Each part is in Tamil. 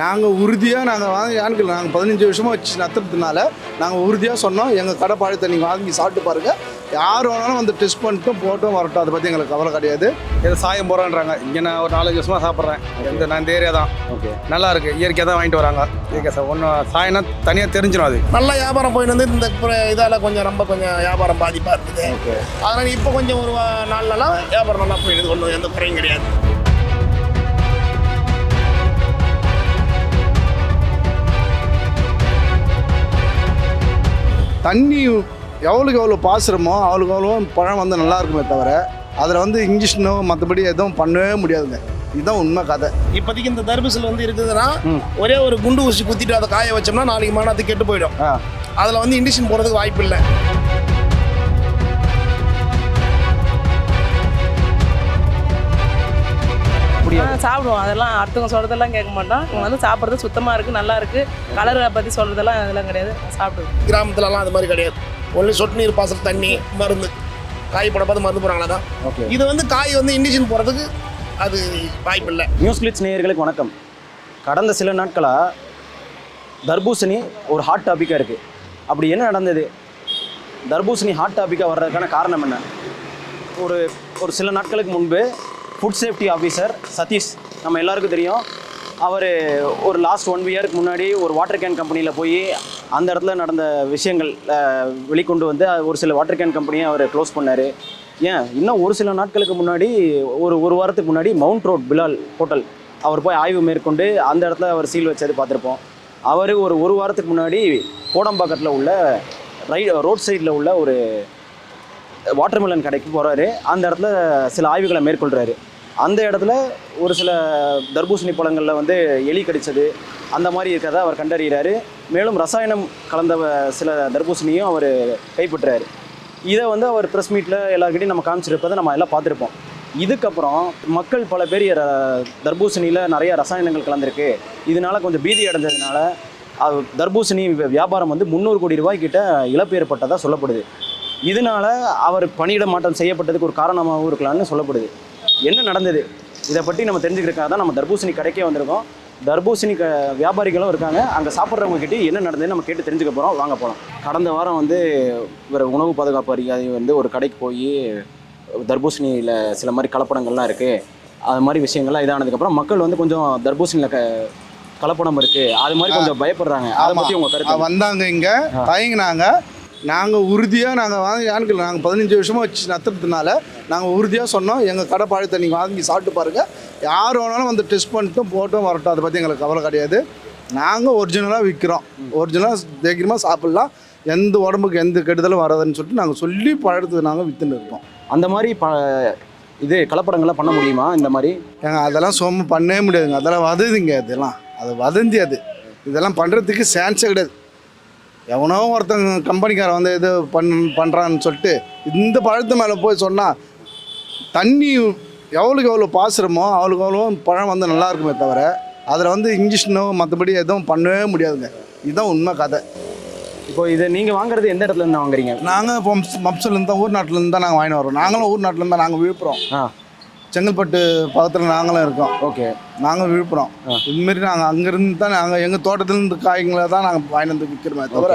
நாங்கள் உறுதியாக நாங்கள் வாங்கி ஆண்கள் நாங்கள் பதினஞ்சு வருஷமாக வச்சு நத்துறதுனால நாங்கள் உறுதியாக சொன்னோம். எங்கள் கடை பழத்தை நீங்கள் வாங்கி சாப்பிட்டு பாருங்கள் யார் வேணாலும் வந்து டெஸ்ட் பண்ணிட்டும் போட்டும் வரட்டும். அதை பற்றி எங்களுக்கு கவலை கிடையாது. இது சாயம் போகிறேன்றாங்க இங்கே நான் ஒரு நாலஞ்சு வருஷமாக சாப்பிட்றேன். இந்த நான் இந்த ஏரியா தான். ஓகே நல்லா இருக்கு. இயற்கையாக தான் வாங்கிட்டு வராங்க. இயற்கை சார் ஒன்றும் சாயம்னா தனியாக தெரிஞ்சிடும் அது. நல்ல வியாபாரம் போயிட்டு வந்து இந்த இதால் கொஞ்சம் ரொம்ப கொஞ்சம் வியாபாரம் பாதிப்பாக இருக்குது. ஓகே அதனால் இப்போ கொஞ்சம் ஒரு நாள்லலாம் வியாபாரம் நல்லா போயிடுது ஒன்றும் எந்த குறையும் கிடையாது. தண்ணி எவ்வளோக்கு எவ்வளோ பாசுறமோ அவ்வளோக்கு அவ்வளோ பழம் வந்து நல்லா இருக்குமே தவிர அதில் வந்து இன்ஜெக்ஷனோ மற்றபடி எதுவும் பண்ணவே முடியாதுங்க. இதுதான் உண்மை கதை. இப்போதைக்கு இந்த தர்பூசில் வந்து இருக்குதுன்னா ஒரே ஒரு குண்டு ஊசி குத்திட்டு அதை காய வச்சோம்னா நாளைக்கு மாநாத்து கெட்டு போயிடும். அதில் வந்து இண்டிஷன் போடுறதுக்கு வாய்ப்பு இல்லை. ஆ, சாப்பிடுவோம். அதெல்லாம் அடுத்தவங்க சொல்கிறதெல்லாம் கேட்க மாட்டோம். இவங்க வந்து சாப்பிட்றது சுத்தமாக இருக்குது நல்லா இருக்குது கலரை பற்றி சொல்கிறதெல்லாம் அதெல்லாம் கிடையாது. சாப்பிடுவோம். கிராமத்துலலாம் அது மாதிரி கிடையாது. ஒன்லி சொட்டு நீர் பாசல் தண்ணி மருந்து. காய் போட பார்த்து மருந்து போடுறாங்களா தான் ஓகே இது வந்து காய் வந்து இண்டிஷன் போடுறதுக்கு அது வாய்ப்பு இல்லை. நியூஸ் கிளிட்ஸ் நேயர்களுக்கு வணக்கம். கடந்த சில நாட்களாக தர்பூசணி ஒரு ஹாட் டாப்பிக்காக இருக்குது அப்படி என்ன நடந்தது? தர்பூசணி ஹாட் டாப்பிக்காக வர்றதுக்கான காரணம் என்ன? ஒரு ஒரு சில நாட்களுக்கு முன்பு ஃபுட் சேஃப்டி ஆஃபீஸர் சதீஷ் நம்ம எல்லாருக்கும் தெரியும். அவர் ஒரு லாஸ்ட் ஒன் இயருக்கு முன்னாடி ஒரு வாட்டர் கேன் கம்பெனியில் போய் அந்த இடத்துல நடந்த விஷயங்கள் வெளிக்கொண்டு வந்து ஒரு சில வாட்டர் கேன் கம்பெனியை அவர் க்ளோஸ் பண்ணார். ஏன்? இன்னும் ஒரு சில நாட்களுக்கு முன்னாடி ஒரு ஒரு வாரத்துக்கு முன்னாடி மவுண்ட் ரோட் பிலால் ஹோட்டல் அவர் போய் ஆய்வு மேற்கொண்டு அந்த இடத்துல அவர் சீல் வச்சது பார்த்துருப்போம். அவர் ஒரு ஒரு வாரத்துக்கு முன்னாடி கோடம்பாக்கத்தில் உள்ள ரை ரோட் சைடில் உள்ள ஒரு வாட்டர்மெலன் கடைக்கு போகிறாரு அந்த இடத்துல சில ஆய்வுகளை மேற்கொள்கிறாரு அந்த இடத்துல ஒரு சில தர்பூசணி பழங்களில் வந்து எலி கடிச்சது அந்த மாதிரி இருக்கிறத அவர் கண்டறிகிறாரு. மேலும் ரசாயனம் கலந்த சில தர்பூசணியும் அவர் கைப்பற்றுறாரு. இதை வந்து அவர் ப்ரெஸ் மீட்டில் எல்லாருக்கிட்டையும் நம்ம காமிச்சிருப்பதை நம்ம எல்லாம் பார்த்துருப்போம். இதுக்கப்புறம் மக்கள் பல பேர் ர- தர்பூசணியில் நிறைய ரசாயனங்கள் கலந்துருக்கு. இதனால கொஞ்சம் பீதி அடைஞ்சதுனால தர்பூசணி வியாபாரம் வந்து முந்நூறு கோடி ரூபாய் கிட்ட இழப்பு ஏற்பட்டதாக சொல்லப்படுது. இதனால அவர் பணியிட மாற்றம் செய்யப்பட்டதுக்கு ஒரு காரணமாகவும் இருக்கலாம்னு சொல்லப்படுது. என்ன நடந்தது? இதை பற்றி நம்ம தெரிஞ்சுக்கிறதுக்காக தான் நம்ம தர்பூசணி கடைக்கே வந்திருக்கோம். தர்பூசணி க வியாபாரிகளும் இருக்காங்க. அங்கே சாப்பிட்றவங்க கிட்ட என்ன நடந்ததுன்னு நம்ம கேட்டு தெரிஞ்சுக்க போகிறோம் வாங்க போகலாம் கடந்த வாரம் வந்து இவர் உணவு பாதுகாப்பு அதிகாரி வந்து ஒரு கடைக்கு போய் தர்பூசணியில் சில மாதிரி கலப்படங்கள்லாம் இருக்குது அது மாதிரி விஷயங்கள்லாம் இதானதுக்கப்புறம் மக்கள் வந்து கொஞ்சம் தர்பூசணியில் க கலப்படம் இருக்குது அது மாதிரி கொஞ்சம் பயப்படுறாங்க. அதை. பற்றி உங்கள் கருத்து வந்தாங்க இங்கே தயங்கினாங்க. நாங்கள் உறுதியாக நாங்கள் வாங்கி ஆண்கள் நாங்கள் பதினஞ்சு வருஷமாக வச்சு நத்துறதுனால நாங்கள் உறுதியாக சொன்னோம். எங்கள் கடை பழத்தை நீங்கள் வாங்கி சாப்பிட்டு பாருங்கள் யார் வேணாலும் வந்து டெஸ்ட் பண்ணிட்டும் போட்டும் வரட்டும். அதை பற்றி எங்களுக்கு கவலை கிடையாது. நாங்கள் ஒரிஜினலாக விற்கிறோம் ஒரிஜினலாக தைரியமாக சாப்பிட்லாம். எந்த உடம்புக்கு எந்த கெடுதலும் வராதுன்னு சொல்லிட்டு நாங்கள் சொல்லி பழத்தை நாங்கள் விற்றுன்னு இருக்கோம். அந்த மாதிரி ப இது கலப்படங்கள்லாம் பண்ண முடியுமா? இந்த மாதிரி? ஏங்க அதெல்லாம் சும்மா பண்ணவே முடியாதுங்க. அதெல்லாம் வதந்திங்க அதெல்லாம். அது வதந்தி அது. இதெல்லாம் பண்ணுறதுக்கு சான்ஸே கிடையாது. எவனோ ஒருத்தங்க கம்பெனிக்காரன் வந்து இது பண் பண்ணுறான்னு சொல்லிட்டு இந்த பழத்து மேலே போய் சொன்னால் தண்ணி எவ்வளோக்கு எவ்வளோ பாசுறமோ அவ்வளோக்கு அவ்வளோ பழம் வந்து நல்லா இருக்குமே தவிர அதில் வந்து இன்ஜெக்ஷனோ மற்றபடி எதுவும் பண்ணவே முடியாதுங்க. இதுதான் உண்மை கதை. இப்போ இதை நீங்கள் வாங்குறது எந்த இடத்துல இருந்து வாங்குறீங்க? நாங்கள் இப்போ மப்சிலேருந்து தான் ஊர் நாட்டிலேருந்து தான் நாங்கள் வாங்கிட்டு வரோம் நாங்களும் ஊர் நாட்டிலேருந்து தான் நாங்கள் விழுப்புரம். செங்கல்பட்டு பக்கத்தில் நாங்களும் இருக்கோம். ஓகே நாங்கள் விழுப்புரம். இதுமாரி நாங்கள் அங்கேருந்து தான் நாங்கள் எங்கள் தோட்டத்துலேருந்து காய்களை தான் நாங்கள் வாங்கிட்டு வந்து விற்கிறோமே தவிர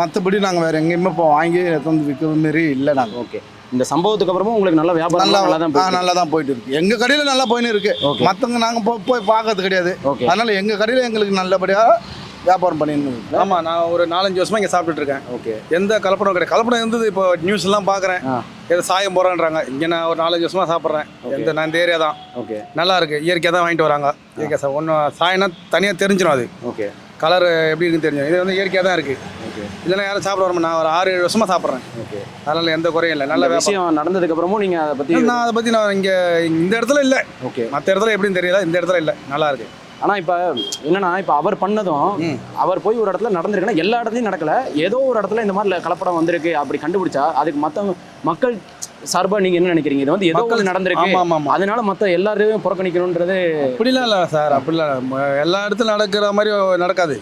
மற்றபடி நாங்கள் வேறு எங்கேயுமே இப்போ வாங்கி எடுத்து வந்து விற்கிற மாரி இல்லை நாங்கள் ஓகே இந்த சம்பவத்துக்கு அப்புறமும் உங்களுக்கு நல்ல வியாபாரம் நல்லா நல்லா தான் நல்லா தான் போயிட்டு இருக்கு. எங்கள் கடையில் நல்லா போயின்னு இருக்கு. மற்றவங்க நாங்கள் போய் பார்க்கறது கிடையாது. அதனால் எங்கள் கடையில் எங்களுக்கு நல்லபடியாக வியாபாரம் இருக்கு ஆமாம் நான் ஒரு நாலஞ்சு வருஷமாக இங்கே சாப்பிட்டுட்டு இருக்கேன் ஓகே. எந்த கலப்படம் கிடையாது. கலப்படம் இருந்தது இப்போ நியூஸ் எல்லாம் பார்க்குறேன். ஏதோ சாயம் போகிறான்றாங்க இங்கே நான் ஒரு நாலஞ்சு வருஷமாக சாப்பிட்றேன். எந்த நான் இந்த ஏரியா தான் ஓகே. நல்லா இருக்கு. இயற்கையாக தான் வாங்கிட்டு வராங்க. இயற்கை சார் ஒன்றும் சாயம்னா தனியாக தெரிஞ்சிடும் அது. ஓகே. கலர் எப்படி இருக்குன்னு தெரிஞ்சிடும். இது வந்து இயற்கையாக தான் இருக்குது ஓகே. இதெல்லாம் யாரும் சாப்பிட வரமா நான் ஒரு ஆறு ஏழு வருஷமாக சாப்பிட்றேன். ஓகே. அதனால் எந்த குறையும் இல்லை. நல்ல விஷயம் நடந்ததுக்கு அப்புறமும் நீங்கள் அதை பற்றி நான் அதை பற்றி நான் இங்கே இந்த இடத்துல இல்லை. ஓகே. மற்ற இடத்துல எப்படின்னு தெரியல. இந்த இடத்துல இல்லை. நல்லா இருக்கு. ஆனால் இப்போ என்னன்னா இப்போ அவர் பண்ணதும் அவர் போய் ஒரு இடத்துல நடந்திருக்குன்னா எல்லா இடத்துலையும் நடக்கல. ஏதோ ஒரு இடத்துல இந்த மாதிரி கலப்படம் வந்திருக்கு அப்படி கண்டுபிடிச்சா அதுக்கு மற்ற மக்கள் சார்பாக நீங்கள் என்ன நினைக்கிறீங்க? இது வந்து ஏதோ நடந்திருக்கு. அதனால மற்ற எல்லாரையும் புறக்கணிக்கணுன்றது அப்படிலாம் இல்லை சார் அப்படிலாம் எல்லா இடத்துலையும் நடக்கிற மாதிரி நடக்காது.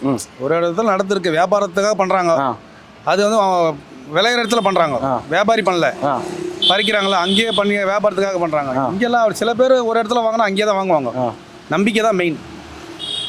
ஒரு இடத்துல நடந்திருக்கு வியாபாரத்துக்காக பண்ணுறாங்க ஆ. அது வந்து விளையிற இடத்துல பண்ணுறாங்க ஆ. வியாபாரி பண்ணல. பறிக்கிறாங்களா அங்கேயே பண்ணி வியாபாரத்துக்காக பண்ணுறாங்க ஆ. இங்கெல்லாம் சில பேர் ஒரு இடத்துல வாங்கினா அங்கேயே தான் வாங்குவாங்க. நம்பிக்கை தான் மெயின்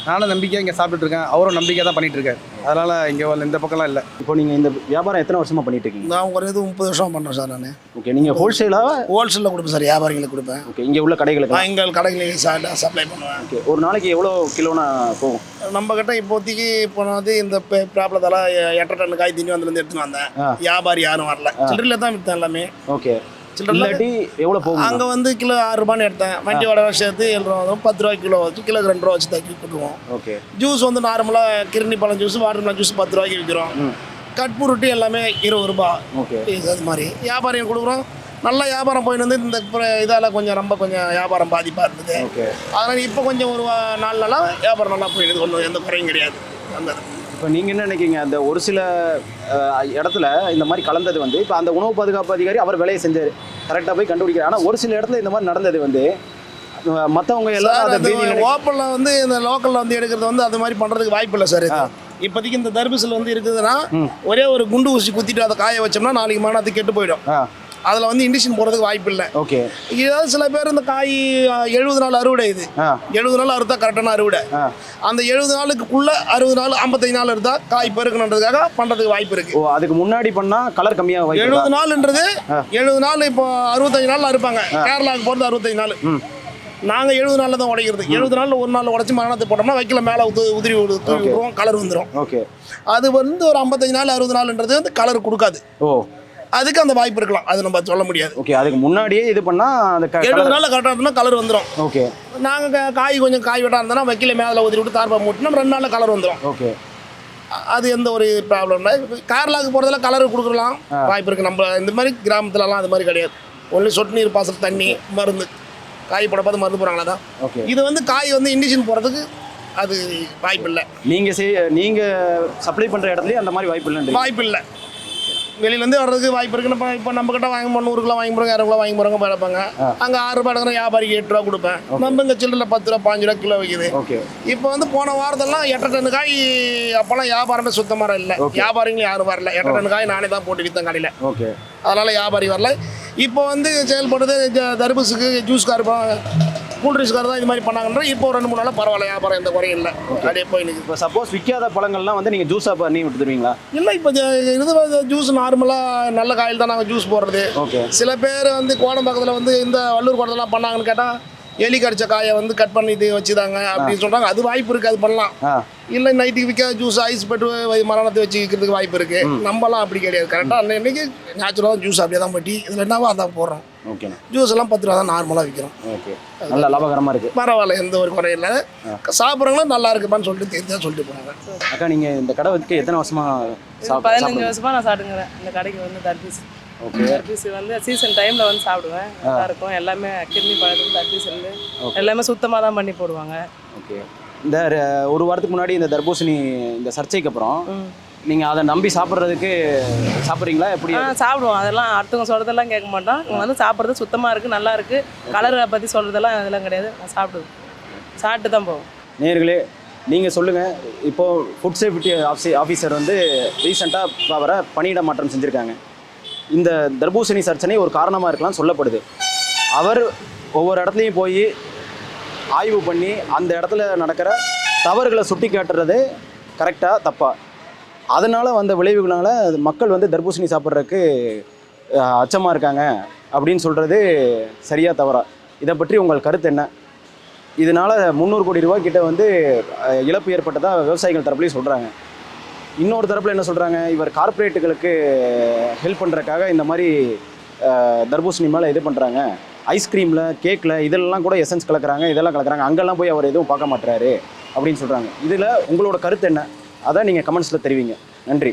நானும் நம்பிக்கையாக இங்கே சாப்பிட்டுட்டு இருக்கேன். அவரும் நம்பிக்கை தான் பண்ணிட்டு இருக்காரு. அதனால இங்கே இந்த பக்கம்லாம் இல்லை. இப்போ நீங்கள் இந்த வியாபாரம் எத்தனை வருஷமா பண்ணிட்டு இருக்கீங்க? நான் ஒரு இது முப்பது வருஷம் பண்ணுறேன் சார் நான். ஓகே நீங்கள் ஹோல்சேலாக ஹோல்சேலில் கொடுப்பேன் சார் வியாபாரிகளுக்கு கொடுப்பேன். ஓகே இங்கே உள்ள கடைகளுக்கு நான் எங்கள் கடைகளுக்கு சப்ளை பண்ணுவேன். ஓகே ஒரு நாளைக்கு எவ்வளோ கிலோனா போகும்? நம்ம கிட்ட இப்போதைக்கு இப்போ நான் வந்து இந்த ப்ராப்ளத்தால எட்டரை டன் காய் திண்டி வந்து எடுத்துன்னு வந்தேன். வியாபாரி யாரும் வரல. சில்லறையில் தான் விற்றேன் எல்லாமே. ஓகே. சில்லறை எவ்வளோ போகும் அங்கே வந்து கிலோ ஆறு ரூபான்னு எடுத்தேன். வண்டி வாடகை சேர்த்து ஏழு ரூபா வரும். பத்து ரூபாய் கிலோ வச்சு கிலோக்கு ரெண்டு ரூபா வச்சு தக்கி கொடுக்குவோம் ஓகே. ஜூஸ் வந்து நார்மலாக கிருணி பழம் ஜூஸ் வாட்டர் ஜூஸ் பத்து ரூபாய்க்கு விற்கிறோம் ம். கட்பு ரொட்டி எல்லாமே இருபது ரூபா. ஓகே. அது மாதிரி. வியாபாரியும் கொடுக்குறோம். நல்ல வியாபாரம் போயிட்டு வந்து இந்த இதால் கொஞ்சம் ரொம்ப கொஞ்சம் வியாபாரம் பாதிப்பாக இருந்தது. அதனால் இப்போ கொஞ்சம் ஒரு நாலு நாளாக வியாபாரம் நல்லா போயிடுது ஒன்றும் எந்த குறையும் கிடையாது. அந்த இப்போ நீங்கள் என்ன நினைக்கிறீங்க? அந்த ஒரு சில இடத்துல இந்த மாதிரி கலந்தது வந்து இப்போ அந்த உணவு பாதுகாப்பு அதிகாரி அவர் வேலையை செஞ்சார். கரெக்டாக போய் கண்டுபிடிக்கிறார். ஆனால் ஒரு சில இடத்துல இந்த மாதிரி நடந்தது வந்து மற்றவங்க எல்லாரும் ஓப்பனில் வந்து இந்த லோக்கலில் வந்து எடுக்கிறது வந்து அது மாதிரி பண்ணுறதுக்கு வாய்ப்பு இல்லை சார். இப்போதைக்கு இந்த தர்பூசில் வந்து இருக்குதுன்னா ஒரே ஒரு குண்டு ஊசி குத்திட்டு அதை காய வச்சோம்னா நாளைக்கு மணி அது கெட்டு போயிடும். அதில் வந்து இண்டிஷன் போடுறதுக்கு வாய்ப்பு இல்லை ஓகே ஏதாவது சில பேர் இந்த காய் எழுபது நாள் அறுவடை இது. எழுபது நாள் அறுத்தா கரெக்டான அறுவடை. அந்த எழுபது நாளுக்குள்ள அறுபது நாள் ஐம்பத்தஞ்சு நாள் இருந்தா காய் பெருக்கணுன்றதுக்காக பண்ணுறதுக்கு வாய்ப்பு இருக்கு. ஓ அதுக்கு முன்னாடி பண்ணால் கலர் கம்மியாக எழுபது நாள்ன்றது எழுபது நாள் இப்போ அறுபத்தஞ்சு நாள் அறுப்பாங்க. கேரளாவுக்கு போகிறது அறுபத்தஞ்சு நாள். நாங்கள் எழுபது நாளில் தான் உடைக்கிறது. எழுபது நாளில் ஒரு நாள் உடச்சி மரணத்தை போட்டோம்னா வைக்கல மேலே உது உதிரி விடுவோம் கலர் வந்துடும் ஓகே அது வந்து ஒரு ஐம்பத்தஞ்சு நாள் அறுபது நாள்ன்றது வந்து கலர் கொடுக்காது. ஓ. அதுக்கு அந்த வாய்ப்பு இருக்கலாம். அது நம்ம சொல்ல முடியாது. ஓகே அதுக்கு முன்னாடியே இது பண்ணால் அந்த எழுபது நாளில் கரெக்டாக இருந்தால் கலர் வந்துடும் ஓகே நாங்கள் காய் கொஞ்சம் காய் வெட்டா இருந்தோம்னா வைக்கல மேலே ஊற்றி விட்டு தார்பா மூட்டினா ரெண்டு நாளில் கலர் வந்துடும் ஓகே அது எந்த ஒரு ப்ராப்ளம் இல்லை. கேரளாவுக்கு போகிறதுல கலர் கொடுக்கலாம். வாய்ப்பு இருக்குது நம்ம இந்த மாதிரி கிராமத்துலலாம் அது மாதிரி கிடையாது. ஒன்லி சொட்டு நீர் பாசல் தண்ணி மருந்து. காய் போட பார்த்து மருந்து போகிறாங்களா தான் ஓகே இது வந்து காய் வந்து இண்டிஷன் போகிறதுக்கு அது வாய்ப்பு இல்லை. நீங்கள் செய் நீங்கள் சப்ளை பண்ணுற இடத்துலயே அந்த மாதிரி வாய்ப்பு இல்லைன்றீங்க. வாய்ப்பு இல்லை. வெளியிலேருந்து வர்றதுக்கு வாய்ப்பு இருக்குன்னு இப்போ இப்போ நம்ம கிட்ட வாங்கி போனால் நூறு கிலோ வாங்கி போகிறோம் இரநூறு கிலோ வாங்கி போகிறவங்க பழப்பாங்க அங்கே ஆறு ரூபாய் எடுக்கிற வியாபாரிக்கு எட்டு ரூபா கொடுப்பேன். நம்ம இங்கே சில்லறில் பத்து ரூபா பாஞ்சு ரூபா கிலோ விற்கிது ஓகே. இப்போ வந்து போன வாரத்தெல்லாம் எட்டு டன் காய் அப்போல்லாம் வியாபாரமே சுத்தமாக இல்லை வியாபாரிங்களும் யாரும் வரல. எட்டு டன் காய் நானே தான் போட்டு விற்றேன் கடையில். ஓகே. அதனால் வியாபாரி வரல. இப்போ வந்து செயல்படுறது தர்பூசுக்கு ஜூஸ் கார் கூல்ட்ரிங்ஸ் கார் தான் இது மாதிரி பண்ணாங்கன்ற இப்போ ஒரு ரெண்டு மூணு நாளாக பரவாயில்ல வியாபாரம் எந்த குறையும் இல்லை. அப்படியே போய் இப்போ சப்போஸ் விற்காத பழங்கள்லாம் வந்து நீங்கள் ஜூஸாக பண்ணி விட்டுருவீங்களா? இல்லை இப்போ இது ஜூஸ் நார்மலாக நல்ல காயில் தான் நாங்கள் ஜூஸ் போடுறது. ஓகே சில பேர் வந்து கோடம் பக்கத்தில் வந்து இந்த வள்ளூர் கோடத்தெல்லாம் பண்ணாங்கன்னு கேட்டால் எலி கடிச்ச காயை வந்து கட் பண்ணி இது வச்சுதாங்க அப்படின்னு சொல்கிறாங்க அது வாய்ப்பு இருக்குது அது பண்ணலாம். இல்லை நைட்டுக்கு விற்க ஜூஸ் ஐஸ் போட்டு வை- மரணத்தை வச்சு விற்கிறதுக்கு வாய்ப்பு இருக்குது நம்மலாம் அப்படி கிடையாது. கரெக்டாக அன்னைக்கு நேச்சுரலாக ஜூஸ் அப்படியே தான் பட்டி இதில் என்னவோ அதான் போடுறோம். ஜூஸ் எல்லாம் பத்து ரூபா தான் நார்மலாக விற்கிறோம் ஓகே நல்ல லாபகரமாக இருக்குது பரவாயில்ல எந்த ஒரு குறையும் இல்லை. சாப்பிட்றவங்களும் நல்லா இருக்குப்பான்னு சொல்லிட்டு தெரிஞ்சா சொல்லிட்டு போனாங்க அக்கா நீங்கள் இந்த கடை வச்சு எத்தனை வருஷமாக பதினஞ்சு சாப்பிடுங்க வருஷமா நான் சாப்பிட்டுங்கிறேன் இந்த கடைக்கு வந்து தர்பீஸ் ஓகே தர்பீஸ் வந்து சீசன் டைம்ல வந்து சாப்பிடுவேன். நல்லா இருக்கும். எல்லாமே கிருமி பழக்கம் தர்பீஸ் இருந்து எல்லாமே சுத்தமாக தான் பண்ணி போடுவாங்க. ஓகே இந்த ஒரு வாரத்துக்கு முன்னாடி இந்த தர்பூசணி இந்த சர்ச்சைக்கு அப்புறம். நீங்கள் அதை நம்பி சாப்பிட்றதுக்கு சாப்பிட்றீங்களா? எப்படி? சாப்பிடுவோம். அதெல்லாம் அடுத்தவங்க சொல்கிறதெல்லாம் கேட்க மாட்டோம். இவங்க வந்து சாப்பிட்றது சுத்தமாக இருக்குது நல்லா இருக்குது கலரை பற்றி சொல்கிறதெல்லாம் அதெல்லாம் கிடையாது. நான் சாப்பிடுவேன். சாப்பிட்டு தான் போவோம். நேர்களே நீங்கள் சொல்லுங்கள் இப்போது ஃபுட் சேஃப்டி ஆஃபீ ஆஃபீஸர் வந்து ரீசெண்டாக அவரை பணியிட மாற்றம் செஞ்சுருக்காங்க. இந்த தர்பூசணி சர்ச்சனை ஒரு காரணமாக இருக்கலாம் சொல்லப்படுது. அவர் ஒவ்வொரு இடத்துலையும் போய் ஆய்வு பண்ணி அந்த இடத்துல நடக்கிற தவறுகளை சுட்டி காட்டுறது கரெக்டாக தப்பா? அதனால் வந்த விளைவுகளால் மக்கள் வந்து தர்பூசணி சாப்பிட்றதுக்கு அச்சமாக இருக்காங்க அப்படின்னு சொல்கிறது சரியாக தவறா? இதை பற்றி உங்கள் கருத்து என்ன? இதனால் முந்நூறு கோடி ரூபா கிட்ட வந்து இழப்பு ஏற்பட்டதாக விவசாயிகள் தரப்புலையும் சொல்கிறாங்க இன்னொரு தரப்பில் என்ன சொல்கிறாங்க இவர் கார்ப்பரேட்டுகளுக்கு ஹெல்ப் பண்ணுறக்காக இந்த மாதிரி தர்பூசணி மேலே இது பண்ணுறாங்க ஐஸ்கிரீமில் கேக்கில் இதெல்லாம் கூட எசன்ஸ் கலக்குறாங்க இதெல்லாம் கலக்குறாங்க. அங்கெல்லாம் போய் அவர் எதுவும் பார்க்க மாட்டுறாரு அப்படின்னு சொல்கிறாங்க இதில் உங்களோட கருத்து என்ன? அதான் நீங்கள் கமெண்ட்ஸில் தெரிவிங்க. நன்றி.